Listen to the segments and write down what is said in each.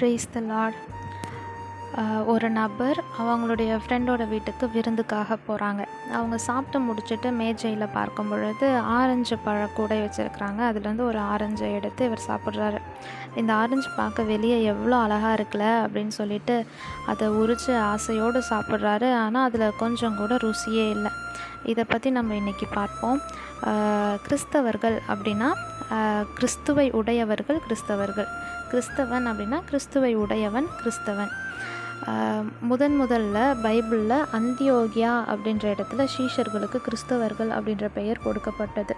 Prays த Lord ஒரு நபர் அவங்களுடைய ஃப்ரெண்டோட வீட்டுக்கு விருந்துக்காக போகிறாங்க அவங்க சாப்பிட்டு முடிச்சுட்டு மேஜையில் பார்க்கும் பொழுது ஆரஞ்சு பழ கூடை வச்சுருக்குறாங்க. அதுலேருந்து ஒரு ஆரஞ்சை எடுத்து இவர் சாப்பிட்றாரு. இந்த ஆரஞ்சு பார்க்க வெளியே எவ்வளோ அழகாக இருக்குல்ல அப்படின்னு சொல்லிட்டு அதை உரித்து ஆசையோடு சாப்பிட்றாரு. ஆனால் அதில் கொஞ்சம் கூட ருசியே இல்லை. இதை பற்றி நம்ம இன்றைக்கி பார்ப்போம். ஆஹ் கிறிஸ்தவர்கள் அப்படின்னா ஆஹ் கிறிஸ்துவை உடையவர்கள் கிறிஸ்தவர்கள். கிறிஸ்தவன் அப்படின்னா கிறிஸ்துவை உடையவன் கிறிஸ்தவன். ஆஹ் முதன் முதல்ல பைபிளில் அந்தியோகியா அப்படின்ற இடத்துல சீஷர்களுக்கு கிறிஸ்தவர்கள் அப்படின்ற பெயர் கொடுக்கப்பட்டது.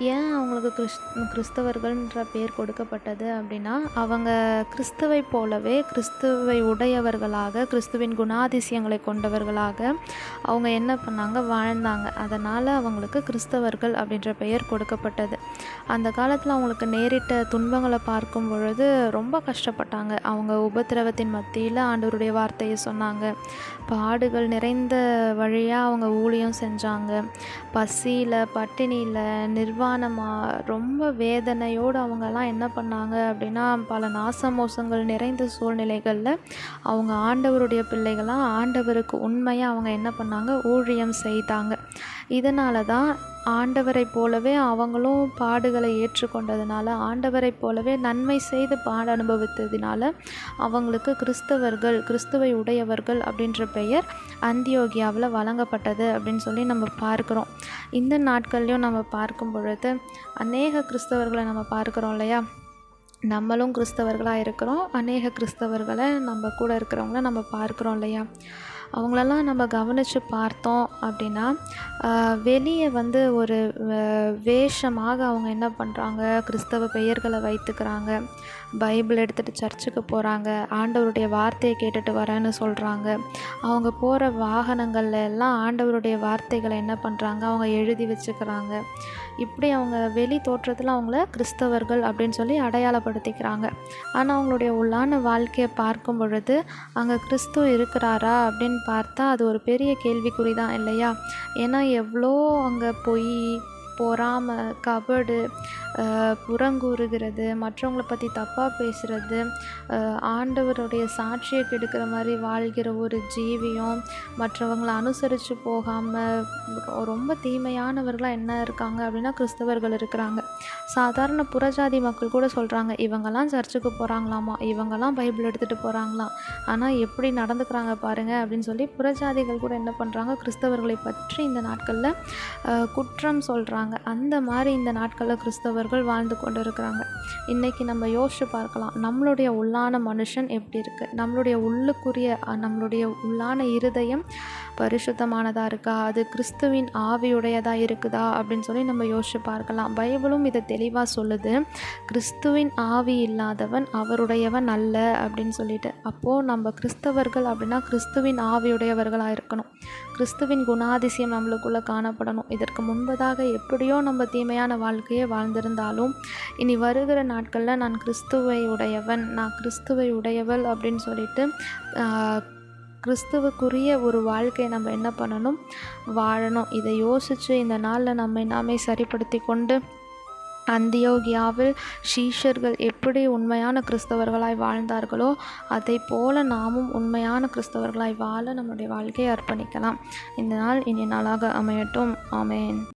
ஏன் அவங்களுக்கு கிறிஸ் கிறிஸ்தவர்கள்ன்ற பெயர் கொடுக்கப்பட்டது அப்படின்னா அவங்க கிறிஸ்துவை போலவே கிறிஸ்துவை உடையவர்களாக கிறிஸ்துவின் குணாதிசயங்களை கொண்டவர்களாக அவங்க என்ன பண்ணாங்க வாழ்ந்தாங்க. அதனால் அவங்களுக்கு கிறிஸ்தவர்கள் அப்படின்ற பெயர் கொடுக்கப்பட்டது. அந்த காலத்தில் அவங்களுக்கு நேரிட்ட துன்பங்களை பார்க்கும் பொழுது ரொம்ப கஷ்டப்பட்டாங்க. அவங்க உபத்திரவத்தின் மத்தியில் ஆண்டவருடைய வார்த்தையை சொன்னாங்க. பாடுகள் நிறைந்த வழியாக அவங்க ஊழியம் செஞ்சாங்க. பசியில் பட்டினியில் அவமானமாக ரொம்ப வேதனையோடு அவங்கெல்லாம் என்ன பண்ணாங்க அப்படின்னா பல நாசமோசங்கள் நிறைந்த சூழ்நிலைகளில் அவங்க ஆண்டவருடைய பிள்ளைகளாக ஆண்டவருக்கு உண்மையாக அவங்க என்ன பண்ணாங்க? ஊழியம் செய்தாங்க. இதனால தான் ஆண்டவரை போலவே அவங்களும் பாடுகளை ஏற்றுக்கொண்டதுனால ஆண்டவரை போலவே நன்மை செய்து பாட அனுபவித்ததினால அவங்களுக்கு கிறிஸ்தவர்கள் கிறிஸ்துவை உடையவர்கள் அப்படின்ற பெயர் அந்தியோகியாவில் வழங்கப்பட்டது அப்படின்னு சொல்லி நம்ம பார்க்குறோம். இந்த நாட்கள்லையும் நம்ம பார்க்கும் பொழுது அநேக கிறிஸ்தவர்களை நம்ம பார்க்குறோம் இல்லையா? நம்மளும் கிறிஸ்தவர்களாக இருக்கிறோம். அநேக கிறிஸ்தவர்களை நம்ம கூட இருக்கிறவங்கள நம்ம பார்க்குறோம் இல்லையா? அவங்களெல்லாம் நம்ம கவனித்து பார்த்தோம் அப்படின்னா வெளியே வந்து ஒரு வேஷமாக அவங்க என்ன பண்ணுறாங்க கிறிஸ்தவ பெயர்களை வைத்துக்கிறாங்க. பைபிள் எடுத்துகிட்டு சர்ச்சுக்கு போகிறாங்க ஆண்டவருடைய வார்த்தையை கேட்டுட்டு வரேன்னு சொல்கிறாங்க அவங்க போகிற வாகனங்கள்ல எல்லாம் ஆண்டவருடைய வார்த்தைகளை என்ன பண்ணுறாங்க அவங்க எழுதி வச்சுக்கிறாங்க. இப்படி அவங்க வெளி தோற்றத்தில் அவங்கள கிறிஸ்தவர்கள் அப்படின்னு சொல்லி அடையாளப்படுத்திக்கிறாங்க. ஆனால் அவங்களுடைய உள்ளான வாழ்க்கையை பார்க்கும் பொழுது அங்கே கிறிஸ்து இருக்கிறாரா அப்படின்னு பார்த்தா அது ஒரு பெரிய கேள்விக்குறி தான் இல்லையா? ஏன்னா எவ்வளோ அங்கே போய் பொறாமை கபடு புறங்கூறுகிறது மற்றவங்கள பற்றி தப்பாக பேசுகிறது ஆண்டவருடைய சாட்சியை கெடுக்கிற மாதிரி வாழ்கிற ஒரு ஜீவியம் மற்றவங்களை அனுசரித்து போகாமல் ரொம்ப தீமையானவர்களாக என்ன இருக்காங்க அப்படின்னா கிறிஸ்தவர்கள் இருக்கிறாங்க. சாதாரண புறஜாதி மக்கள் கூட சொல்கிறாங்க இவங்கெல்லாம் சர்ச்சுக்கு போகிறாங்களாமா இவங்கெல்லாம் பைபிள் எடுத்துகிட்டு போகிறாங்களாம் ஆனால் எப்படி நடந்துக்கிறாங்க பாருங்கள் அப்படின்னு சொல்லி புறஜாதிகள் கூட என்ன பண்ணுறாங்க கிறிஸ்தவர்களை பற்றி இந்த நாட்களில் குற்றம் சொல்கிறாங்க அந்த மாதிரி இந்த நாட்களில் கிறிஸ்தவர்கள் வாழ்ந்து கொண்டு இருக்கிறாங்க இன்றைக்கி நம்ம யோசிச்சு பார்க்கலாம். நம்மளுடைய உள்ளான மனுஷன் எப்படி இருக்குது நம்மளுடைய உள்ளுக்குரிய நம்மளுடைய உள்ளான இருதயம் பரிசுத்தமானதாக இருக்கா? அது கிறிஸ்துவின் ஆவியுடையதாக இருக்குதா? அப்படின்னு சொல்லி நம்ம யோசிச்சு பார்க்கலாம். பைபிளும் இதை தெளிவாக சொல்லுது. கிறிஸ்துவின் ஆவி இல்லாதவன் அவருடையவன் அல்ல அப்படின்னு சொல்லிட்டு. அப்போது நம்ம கிறிஸ்தவர்கள் அப்படின்னா கிறிஸ்துவின் ஆவியுடையவர்களாக இருக்கணும். கிறிஸ்துவின் குணாதிசயம் நம்மளுக்குள்ளே காணப்படணும். இதற்கு முன்பதாக எப்படியோ நம்ம தீமையான வாழ்க்கையை வாழ்ந்திருந்தாலும் இனி வருகிற நாட்களில் நான் கிறிஸ்துவை உடையவன் நான் கிறிஸ்துவை உடையவள் அப்படின்னு சொல்லிட்டு கிறிஸ்துவுக்குரிய ஒரு வாழ்க்கையை நம்ம என்ன பண்ணணும்? வாழணும். இதை யோசித்து இந்த நாளில் நம்மை நாமே சரிப்படுத்தி கொண்டு அந்தியோகியாவில் ஷீஷர்கள் எப்படி உண்மையான கிறிஸ்தவர்களாய் வாழ்ந்தார்களோ அதை போல நாமும் உண்மையான கிறிஸ்தவர்களாய் வாழ நம்முடைய வாழ்க்கையை அர்ப்பணிக்கலாம். இந்த நாள் இனி நாளாக அமையட்டும். ஆமேன்.